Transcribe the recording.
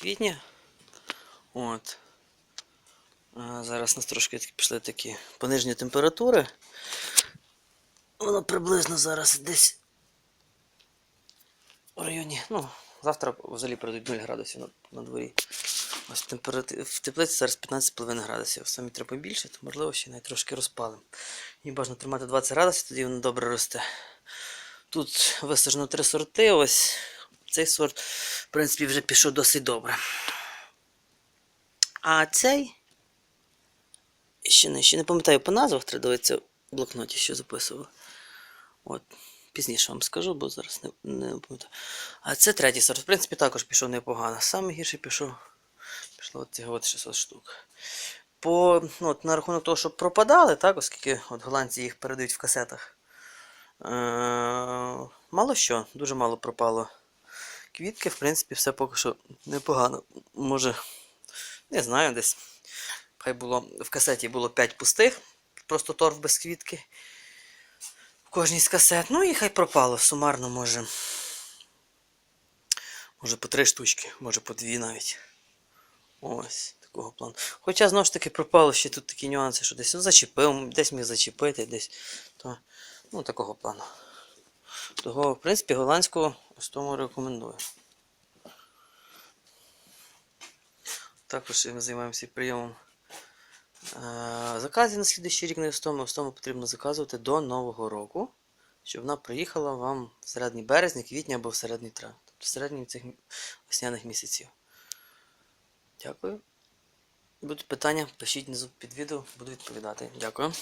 квітня. От. А зараз у нас трошки пішли такі понижені температури. Воно приблизно зараз десь в районі. Ну, завтра взагалі пройдуть 0 градусів на, на дворі. Ось температура в теплиці зараз 15,5 градусів. Самі треба більше, то можливо ще навіть трошки розпалимо. І бажано тримати 20 градусів, тоді воно добре росте. Тут висаджено три сорти. Ось цей сорт, принципі, вже пішов досить добре. А цей. Ще не, ще не пам'ятаю по назвах, треба дивитися в блокноті, що записував. От, пізніше вам скажу, бо зараз не, не пам'ятаю. А це третій сорт. В принципі, також пішов непогано. Саме гірше пішов. Пішло от цього от 600 штук. По, ну, от, на рахунок того, що пропадали, так, оскільки от голландці їх передають в касетах. Е- мало що, дуже мало пропало. Квітки, в принципі, все поки що непогано. Може, не знаю, десь. Хай було в касеті було 5 пустих, просто торф без квітки. В кожній з касет. Ну і хай пропало. Сумарно може. Може по 3 штучки, може по 2 навіть. Ось, такого плану. Хоча знову ж таки пропало ще тут такі нюанси, що десь ну, зачепив, десь міг зачепити, десь. То, ну, такого плану. Того, в принципі, голландського ось тому рекомендую. Також ми займаємося прийомом е, заказів на слідуючий рік на Остому. Остому потрібно заказувати до Нового року, щоб вона приїхала вам в середній березні, квітні або в середній травні. Тобто в середній цих весняних місяців. Дякую. Будуть питання, пишіть внизу під відео, буду відповідати. Дякую.